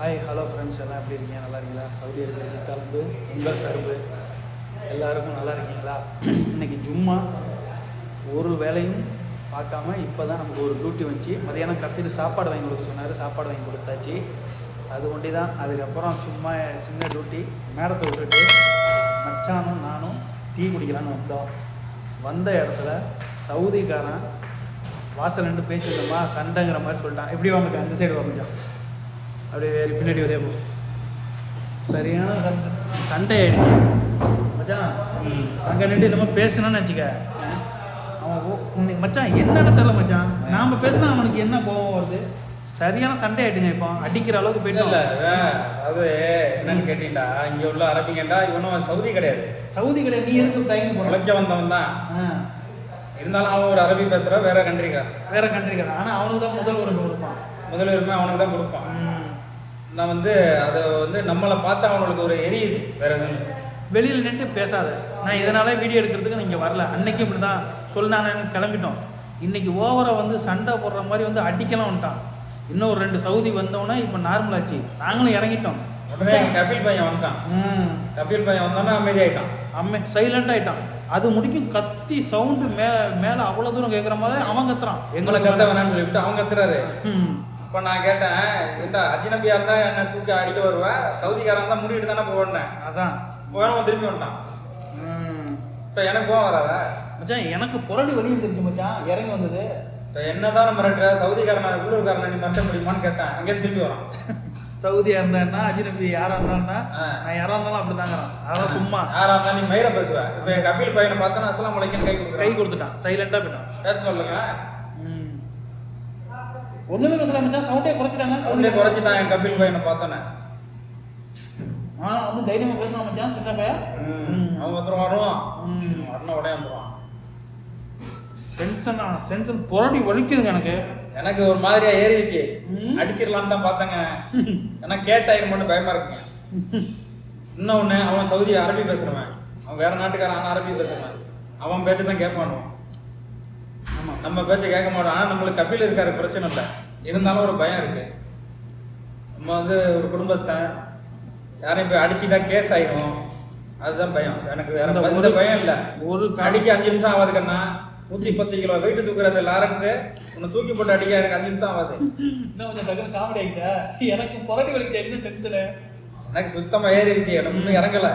Hi hello friends எல்லாம் எப்படி இருக்கீங்க? நல்லா இருக்கீங்களா? சவுதி அரேபியா ஜித்தாலந்து உங்கள் சரும்பு எல்லாருக்கும் நல்லா இருக்கீங்களா? இன்னைக்கு ஜும்மா ஒரு வேலையும் பார்க்காம இப்போ தான் நமக்கு ஒரு டியூட்டி வந்துச்சு. மதியானம் கஃபீர் சாப்பாடு வாங்கி கொடுக்க சொன்னார். சாப்பாடு வாங்கி கொடுத்தாச்சு. அது ஒண்டி தான் அதுக்கப்புறம் சும்மா சின்ன டியூட்டி மேடத்தை விட்டுட்டு மச்சானும் நானும் டீ குடிக்கலான்னு வந்தோம். வந்த இடத்துல சவுதிக்காரன் வாசல் நின்று பேசியிருந்தோமா சண்டைங்கிற மாதிரி சொல்லிட்டான். எப்படி வாங்கிச்சான் அந்த சைடு வாங்கிச்சான் அப்படியே வேறு பின்னாடி ஒரே போ. சரியான சண்டை. சண்டை ஆயிடுச்சு. மச்சான் அங்கே நின்று என்னமோ பேசணும்னு வச்சுக்க அவன் மச்சான் என்னன்னு தெரியல மச்சான். நாம பேசினா அவனுக்கு என்ன கோவம் வருது? சரியான சண்டை ஆயிட்டுங்க இப்போ. அடிக்கிற அளவுக்கு போயிட்டு இல்ல அதாவது என்னன்னு கேட்டீங்களா? இங்க உள்ள அரபிங்கண்டா இவனும் சவுதி கிடையாது. சவுதி கிடையாது நீ எதுக்கு தயங்கி உழைக்க வந்தவன் தான். இருந்தாலும் அவன் ஒரு அரபி பேசுற வேற கண்ட்ரிக்கார் வேற கண்ட்ரிக்காரன் ஆனால் அவனுக்கு தான் முதல் ஒரு கொடுப்பான். முதலுரிமை அவனுக்கு தான் கொடுப்பான். நான் வந்து அதை வந்து நம்மளை பார்த்தா அவனுக்கு ஒரு எரியுது வேற எதுவும். வெளியில் நின்று பேசாத. நான் இதனால வீடியோ எடுக்கிறதுக்கு நீங்கள் வரல. அன்னைக்கு இப்படி தான் சொல்லானு கிளம்பிட்டோம். இன்னைக்கு ஓவரா வந்து சண்டை போடுற மாதிரி வந்து அடிக்கலாம் வந்துட்டான். இன்னும் ஒரு ரெண்டு சவுதி வந்தோன்னே இப்போ நார்மல் ஆச்சு. நாங்களும் இறங்கிட்டோம். உடனே கபில் பையன் வந்துட்டான். ம். கபில் பையன் வந்தோன்னா அமைதியாயிட்டான். அம்மே சைலண்ட் ஆயிட்டான். அது முடிக்கும் கத்தி சவுண்டு மே மேலே அவ்வளோ தூரம் கேட்குற மாதிரி அவன் கத்துறான். எங்களை கத்த வேணாம்னு சொல்லிவிட்டு அவன் கத்துறாரு. ம். இப்போ நான் கேட்டேன் இந்த அஜினபியா இருந்தா என்ன தூக்கி அடிக்க வருவேன் சவுதிக்காரன் தான் முடிவிட்டு தானே போவேன் அதான். போனவன் திரும்பி வந்துட்டான். இப்போ எனக்கு போக வராதா? மச்சான் எனக்கு புரடி வலியும் தெரிஞ்சு மச்சான். இறங்கி வந்தது. இப்போ என்னதான் மிரட்டுற சவுதிக்காரனை உள்ளூர்காரனை நீ மிரட்ட முடியுமான்னு கேட்டேன். அங்கேருந்து திரும்பி வரான். சவுதியா இருந்தான்னா அஜினபி யாரா இருந்தான்னா. நான் யாரா இருந்தாலும் அப்படிதாங்கிறான். அதான் சும்மா. யாரா இருந்தா நீ மயிர பேசுவ. இப்போ என் கபில் பையனை பார்த்தா நான் அஸ்லாம் வலைக்கும் கை கை கொடுத்துட்டான். சைலண்டா போயிட்டான். பேச சொல்லுங்க. ஒண்ணுமே பேசல மச்சான் சவுண்டே குறைச்சிட்டாங்க. அவனே குறைச்சிட்டான் என் கபில் பையனை பார்த்தோன்னே. ஆ வந்து தைரியமா பேசலாம் மச்சான் சின்ன பையன். அவன் வந்துடும் வருவான். ம். வரணும் உடனே வந்துடுவான் டென்ஷனா டென்ஷன் புரடி வலிக்குதுங்க எனக்கு. எனக்கு ஒரு மாதிரியா ஏறிடுச்சு. அடிச்சிடலான்னு தான் பார்த்தேங்க. ஏன்னா கேஸ் ஆயிருமோன்னு பயமா இருக்கு இன்னொன்னு அவன் சவுதி அரபி பேசுறவன். அவன் வேற நாட்டுக்காரன் அரபி பேசுறவன். அவன் பேச்சு தான் கேட்பானுவான். நம்ம பேச்சை கேட்க மாட்டோம். ஆனால் நம்மளுக்கு கபில் இருக்காரு பிரச்சனை இல்லை. இருந்தாலும் ஒரு பயம் இருக்கு. நம்ம வந்து ஒரு குடும்பஸ்தன். யாரையும் போய் அடிச்சுட்டா கேஸ் ஆயிரும். அதுதான் பயம். எனக்கு வேற எந்த பயம் இல்லை. ஒரு அடிக்க அஞ்சு நிமிஷம் ஆகாது கண்ணா. நூற்றி பத்து கிலோ வெயிட் தூக்குற அந்த லாரன்ஸு. உன்னை தூக்கி போட்டு அடிக்க எனக்கு அஞ்சு நிமிஷம் ஆகாது. இன்னும் கொஞ்சம் டக்குனு காமெடி ஆகிட்ட? எனக்கு புரடி வலிக்குது. என்ன டென்ஷனு எனக்கு சுத்தமாக ஏறிடுச்சு. எனக்கு இன்னும் இறங்கலை.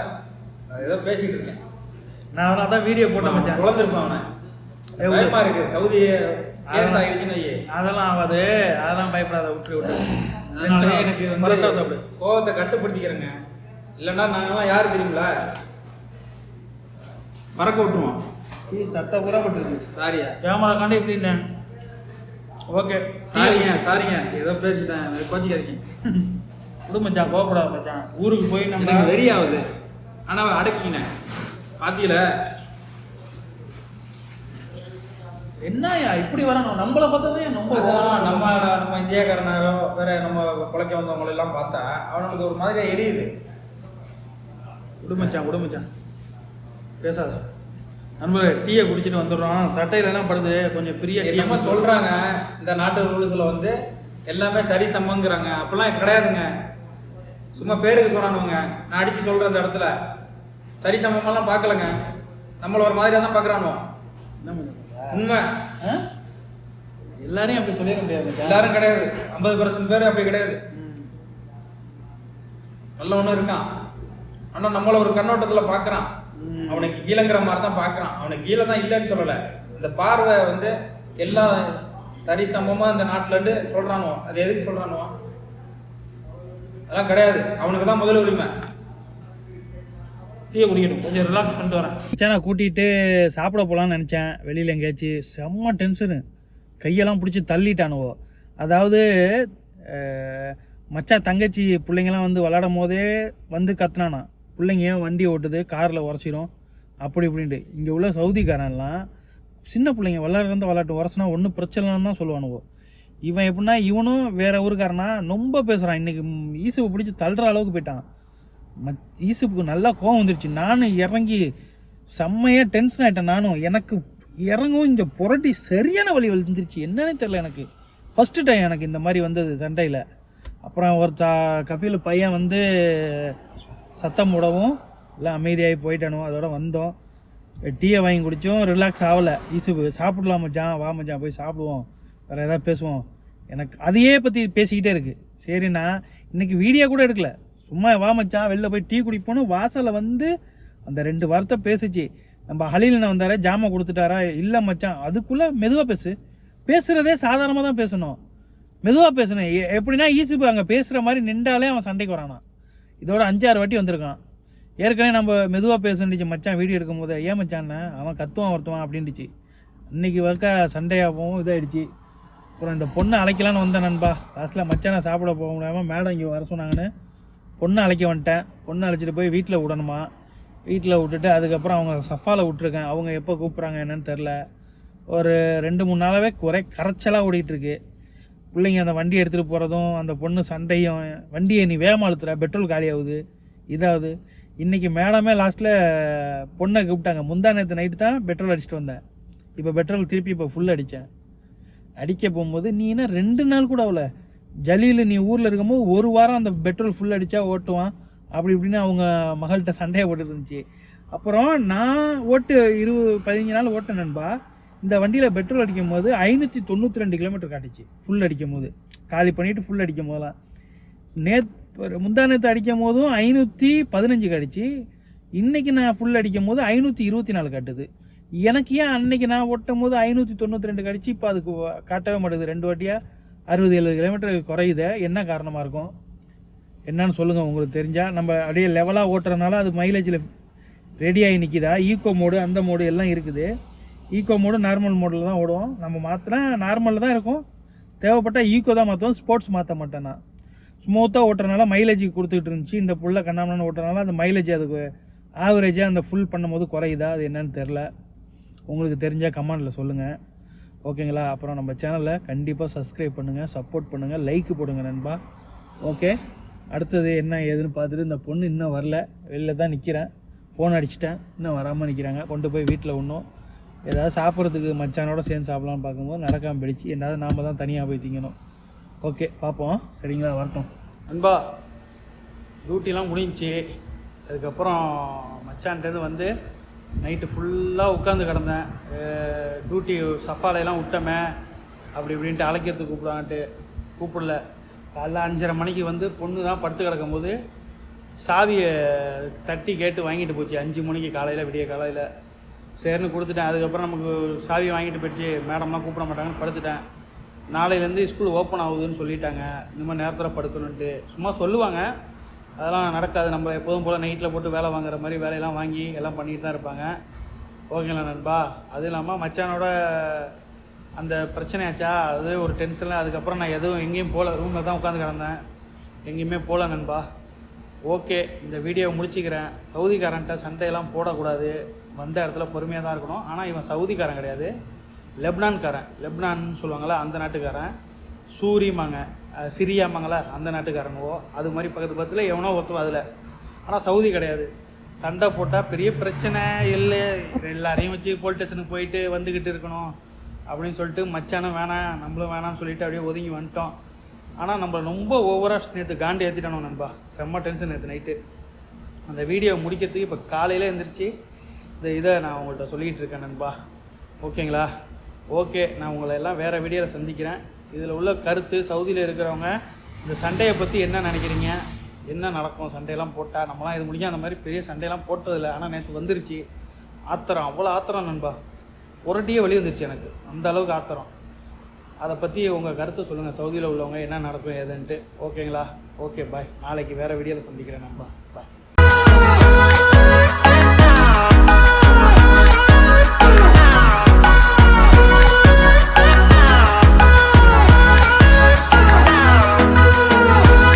நான் ஏதோ பேசிட்டு இருக்கேன். நான் அதனால தான் வீடியோ போட்டேன் குழந்திருப்பான் அவனை. பயமா இருக்கு. சவுதி கேஸ் வையே. அதெல்லாம் ஆகாது. அதெல்லாம் பயப்படாத விட்டு அதனால எனக்கு வந்து சாப்பிடு. கோவத்தை கட்டுப்படுத்திக்கிறேங்க. இல்லைன்னா நாங்கெல்லாம் யார் தெரியுங்களா? மறக்க விட்டுருவோம். சட்டை பூரா பட்டுருக்கு சாரியா. கேமரா காண்டி இப்படி ஓகே. சாரிங்க சாரிங்க. ஏதோ பேசிட்டேன். கோச்சிக்காதீங்க. விடு மச்சான். கோவப்படாத மச்சான். ஊருக்கு போய் நம்ம வெறி ஆகுது. ஆனால் அடக்கிங்க பாத்தியில என்னய்யா இப்படி வரணும்? நம்மளை பார்த்ததே ரொம்ப அதான் நம்ம நம்ம இந்தியாக்காரனாரோ வேற நம்ம குலைக்க வந்தவங்களை எல்லாம் பார்த்தா அவனுக்கு ஒரு மாதிரியா எரியுது. விடு மச்சான் விடு மச்சான். பேசாத. நண்பர்களே டீயை குடிச்சிட்டு வந்துடுறோம். சட்டையில எல்லாம் படுது? கொஞ்சம் ஃப்ரீயாக என்னமோ சொல்றாங்க. இந்த நாட்டு ரூல்ஸ்ல வந்து எல்லாமே சரி சமங்கிறாங்க அப்பெல்லாம் கிடையாதுங்க. சும்மா பேருக்கு சொன்னானுங்க நான் அடிச்சு சொல்ற அந்த இடத்துல. சரி சமமெல்லாம் பார்க்கலங்க. நம்மள ஒரு மாதிரியா தான் பார்க்கறானோ என்ன உண்மை. எல்லாரையும் அப்படி சொல்லிட முடியாது. எல்லாரும் கிடையாது. ஐம்பது பர்சன்ட் பேர் அப்படி கிடையாது. நல்ல ஒண்ணு இருக்கான். ஆனா நம்மள ஒரு கண்ணோட்டத்துல பார்க்கறான். அவனுக்கு கீழங்கிற மாதிரி தான் பார்க்கறான் அவனுக்கு கீழே தான் இல்லைன்னு சொல்லல. இந்த பார்வை வந்து எல்லாம் சரி சமமா இந்த நாட்டுல இருந்து சொல்றானோ அது எதுக்கு சொல்றானோ அதெல்லாம் கிடையாது. அவனுக்கு தான் முதல் உரிமை. டீயை குடிக்கணும் கொஞ்சம் ரிலாக்ஸ் பண்ணிட்டு வரேன். மச்சான் கூட்டிகிட்டு சாப்பிட போகலான்னு நினச்சேன். வெளியில் எங்கேயாச்சும் செம்ம டென்ஷனு கையெல்லாம் பிடிச்சி தள்ளிட்டானுவோ. அதாவது மச்சா மச்சான் தங்கச்சி பிள்ளைங்கெல்லாம் வந்து விளாடும் போதே வந்து கத்துனானா. பிள்ளைங்க ஏன் வண்டி ஓட்டுது? காரில் உரைச்சிரும் அப்படி இப்படின்ட்டு. இங்கே உள்ள சவுதிக்காரன்லாம் சின்ன பிள்ளைங்க விளாட்றத விளாட்டு உரைச்சினா ஒன்றும் பிரச்சனைன்னு தான் சொல்லுவானுவோ. இவன் எப்படின்னா இவனும் வேறு ஊருக்காரனா ரொம்ப பேசுகிறான் இன்றைக்கி ஈசுவை பிடிச்சி தள்ளுற அளவுக்கு போயிட்டான். மத் ஈசுப்புக்கு நல்லா கோவம் வந்துருச்சு. நானும் இறங்கி செம்மையாக டென்ஷன் ஆகிட்டேன் நானும். எனக்கு இறங்கவும் இந்த புரட்டி சரியான வழி வந்துருச்சு. என்னன்னு தெரில எனக்கு. ஃபஸ்ட்டு டைம் எனக்கு இந்த மாதிரி வந்தது சண்டையில். அப்புறம் ஒரு சா கபில் பையன் வந்து சத்தம் போடவும் எல்லாம் அமைதியாகி போயிட்டானோ அதோட வந்தோம். டீயை வாங்கி குடித்தோம் ரிலாக்ஸ் ஆகலை. ஈசுப்பு சாப்பிடலாம் மச்சான் வா மச்சான் போய் சாப்பிடுவோம். வேறு எதாவது பேசுவோம். எனக்கு அதையே பற்றி பேசிக்கிட்டே இருக்குது சரி நான் இன்னைக்கு வீடியோ கூட எடுக்கலை. சும்மா வா மச்சான் வெளில போய் டீ குடிப்போன்னு வாசலில் வந்து அந்த ரெண்டு வார்த்தை பேசுச்சு. நம்ம ஹலிலின வந்தாரே ஜாமான் கொடுத்துட்டாரா? இல்லை மச்சான் அதுக்குள்ளே மெதுவாக பேசு. பேசுகிறதே சாதாரணமாக தான் பேசணும். மெதுவாக பேசணும் எ- எப்படின்னா ஈசுபு அங்கே பேசுகிற மாதிரி நின்றாலே அவன் சண்டைக்கு வரானான். இதோட அஞ்சாறு வாட்டி வந்திருக்கான். ஏற்கனவே நம்ம மெதுவாக பேசணுச்சு மச்சான் வீடியோ எடுக்கும் போது ஏன் மச்சான்னு அவன் கத்துவான் ஒருத்தவன் அப்படின்ட்டுச்சு இன்றைக்கி வரைக்க சண்டையாகவும் இதாகிடுச்சு அப்புறம் இந்த பொண்ணை அழைக்கலான்னு வந்தேன் நண்பா. லாஸ்ட்டில் மச்சானை சாப்பிட போக முடியாமல் மேடம் இங்கே வர சொன்னாங்கன்னு பொண்ணை அழைக்க வந்துட்டேன். பொண்ணை அழைச்சிட்டு போய் வீட்டில் விடணுமா? வீட்டில் விட்டுட்டு அதுக்கப்புறம் அவங்க சஃபாவில் விட்ருக்கேன் அவங்க எப்போ கூப்பிட்றாங்க என்னன்னு தெரில ஒரு ரெண்டு மூணு நாளாகவே குறை கரைச்சலாக ஓடிட்டுருக்கு. பிள்ளைங்க அந்த வண்டி எடுத்துகிட்டு போகிறதும் அந்த பொண்ணு சண்டையும் வண்டியை நீ வேகமாக அழுத்துற பெட்ரோல் காலியாகுது இதாகுது. இன்றைக்கி மேடமே லாஸ்ட்டில் பொண்ணை கூப்பிட்டாங்க. முந்தா நேற்று நைட்டு தான் பெட்ரோல் அடிச்சிட்டு வந்தேன். இப்போ பெட்ரோல் திருப்பி இப்போ ஃபுல் அடித்தேன் அடிக்க போகும்போது நீ என்ன ரெண்டு நாள் கூட ஆகல? ஜலீல் நீ ஊரில் இருக்கும்போது ஒரு வாரம் அந்த பெட்ரோல் ஃபுல் அடித்தா ஓட்டுவான். அப்படி இப்படின்னு அவங்க மகள்கிட்ட சண்டையை போட்டு இருந்துச்சு அப்புறம் நான் ஓட்டு இருபது பதினஞ்சு நாள் ஓட்டேன் நண்பா. இந்த வண்டியில் பெட்ரோல் அடிக்கும் போது ஐநூற்றி தொண்ணூற்றி ரெண்டு கிலோமீட்டர் காட்டுச்சு ஃபுல் அடிக்கும் போது காலி பண்ணிவிட்டு ஃபுல் அடிக்கும் போதெல்லாம் நேத் முந்தா நேற்று அடிக்கும் போதும் ஐநூற்றி பதினஞ்சு காட்டுச்சு. இன்றைக்கி நான் ஃபுல் அடிக்கும் போது ஐநூற்றி இருபத்தி நாலு காட்டுது. எனக்கு ஏன் அன்னைக்கு நான் ஓட்டும் போது ஐநூற்றி தொண்ணூற்றி ரெண்டு கடிச்சு இப்போ அதுக்கு காட்டவே மாட்டேங்குது. ரெண்டு வாட்டியாக அறுபது எழுபது கிலோமீட்டர் குறையுது. என்ன காரணமாக இருக்கும்? என்னன்னு சொல்லுங்கள் உங்களுக்கு தெரிஞ்சால் நம்ம அப்படியே லெவலாக ஓட்டுறதுனால அது மைலேஜில் ரெடியாகி நிற்கிதா ஈக்கோ மோடு அந்த மோடு எல்லாம் இருக்குது. ஈக்கோ மோடு நார்மல் மோடில் தான் ஓடுவோம். நம்ம மாற்றினா நார்மலில் தான் இருக்கும். தேவைப்பட்டால் ஈக்கோ தான் மாற்றுவோம் ஸ்போர்ட்ஸ் மாற்ற மாட்டேன் நான். ஸ்மூத்தாக ஓட்டுறதுனால மைலேஜ் கொடுத்துக்கிட்டு இருந்துச்சு. இந்த புள்ள கண்ணாமண்ணு ஓட்டுறதுனால அந்த மைலேஜ் அதுக்கு ஆவரேஜாக அந்த ஃபுல் பண்ணும்போது குறையுதா? அது என்னன்னு தெரில உங்களுக்கு தெரிஞ்சால் கமெண்டில் சொல்லுங்கள் ஓகேங்களா? அப்புறம் நம்ம சேனலை கண்டிப்பாக சப்ஸ்கிரைப் பண்ணுங்கள் சப்போர்ட் பண்ணுங்கள் லைக் போடுங்க நண்பா. ஓகே? அடுத்தது என்ன ஏதுன்னு பார்த்துட்டு இந்த பொண்ணு இன்னும் வரல. வெளில தான் நிற்கிறேன் ஃபோன் அடிச்சிட்டேன். இன்னும் வராமல் நிற்கிறாங்க கொண்டு போய் வீட்டில் ஒன்றும் ஏதாவது சாப்பிட்றதுக்கு மச்சானோட சேர்ந்து சாப்பிட்லான்னு பார்க்கும்போது நடக்காமல் போயிடுச்சு. என்னாவது நாம் தான் தனியாக போய் திங்கணும். ஓகே பார்ப்போம். சரிங்களா? வரட்டும். அன்பா டியூட்டிலாம் முடிஞ்சிச்சு. அதுக்கப்புறம் மச்சான்ட்டேருந்து வந்து நைட்டு ஃபுல்லாக உட்காந்து கிடந்தேன். டியூட்டி சஃபாலையெல்லாம் விட்டோமே அப்படி இப்படின்ட்டு அழைக்கிறதுக்கு கூப்பிடான்ட்டு கூப்பிடல. காலைல அஞ்சரை மணிக்கு வந்து பொண்ணு தான் படுத்து கிடக்கும்போது சாவியை தட்டி கேட்டு வாங்கிட்டு போச்சு. அஞ்சு மணிக்கு காலையில் விடிய காலையில். சரின்னு கொடுத்துட்டேன். அதுக்கப்புறம் நமக்கு சாவி வாங்கிட்டு போயிடுச்சு. மேடம்லாம் கூப்பிட மாட்டாங்கன்னு படுத்துட்டேன். நாளையிலேருந்து ஸ்கூல் ஓப்பன் ஆகுதுன்னு சொல்லிட்டாங்க. இந்த மாதிரி நேரத்தில் படுக்கணுன்ட்டு சும்மா சொல்லுவாங்க. அதெல்லாம் நடக்காது. நம்ம எப்போதும் போல் நைட்டில் போட்டு வேலை வாங்குற மாதிரி வேலையெல்லாம் வாங்கி எல்லாம் பண்ணிட்டு தான் இருப்பாங்க. ஓகேங்களா நண்பா? அதுவும் இல்லாமல் மச்சானோட அந்த பிரச்சனையாச்சா? அது ஒரு டென்ஷனில் அதுக்கப்புறம் நான் எதுவும் எங்கேயும் போகல ரூமில் தான் உட்காந்து கிடந்தேன். எங்கேயுமே போகல நண்பா. ஓகே இந்த வீடியோவை முடிச்சுக்கிறேன். சவுதிக்காரன்ட்ட சண்டையெல்லாம் போடக்கூடாது. வந்த இடத்துல பொறுமையாக தான் இருக்கணும். ஆனால் இவன் சவுதிக்காரன் கிடையாது. லெப்னான்காரன். லெப்னான்னு சொல்லுவாங்கள்ல அந்த நாட்டுக்காரன். சூரியமாங்க சிரியாமாங்களா அந்த நாட்டுக்காரனுவோ அது மாதிரி பக்கத்து பக்கத்தில் எவனோ ஒத்துவா அதில். ஆனால் சவுதி கிடையாது. சண்டை போட்டால் பெரிய பிரச்சனை இல்லை. எல்லாரையும் வச்சு போலீஸ் ஸ்டேஷனுக்கு போயிட்டு வந்துக்கிட்டு இருக்கணும் அப்படின்னு சொல்லிட்டு மச்சானும் வேணாம் நம்மளும் வேணாம்னு சொல்லிட்டு அப்படியே ஒதுங்கி வந்துட்டோம். ஆனால் நம்ம ரொம்ப ஓவராக நேற்று காண்டி ஏற்றிட்டோம் நண்பா. செம்ம டென்ஷன் நேற்று நைட்டு அந்த வீடியோ முடிக்கிறதுக்கு இப்போ காலையில் எழுந்திரிச்சு இந்த இதை நான் உங்கள்கிட்ட சொல்லிக்கிட்டு இருக்கேன் நண்பா. ஓகேங்களா ஓகே நான் உங்களை எல்லாம் வேறு வீடியோவில் சந்திக்கிறேன். இதில் உள்ள கருத்து சவுதியில் இருக்கிறவங்க இந்த சண்டையை பற்றி என்ன நினைக்கிறீங்க? என்ன நடக்கும்? சண்டையெல்லாம் போட்டால் நம்மலாம் இது முடிஞ்சால் அந்த மாதிரி பெரிய சண்டையெல்லாம் போட்டதில்லை. ஆனால் நேற்று வந்துருச்சு. ஆத்திரம். அவ்வளோ ஆத்திரம் நண்பா. புரட்டியே வழி வந்துருச்சு எனக்கு. அந்த அளவுக்கு ஆத்திரம். அதை பற்றி உங்கள் கருத்தை சொல்லுங்கள் சவுதியில் உள்ளவங்க என்ன நடக்கும் ஏதுன்ட்டு. ஓகேங்களா? Okay bye. நாளைக்கு வேறு வீடியோவில் சந்திக்கிறேன் நண்பா. பாய்.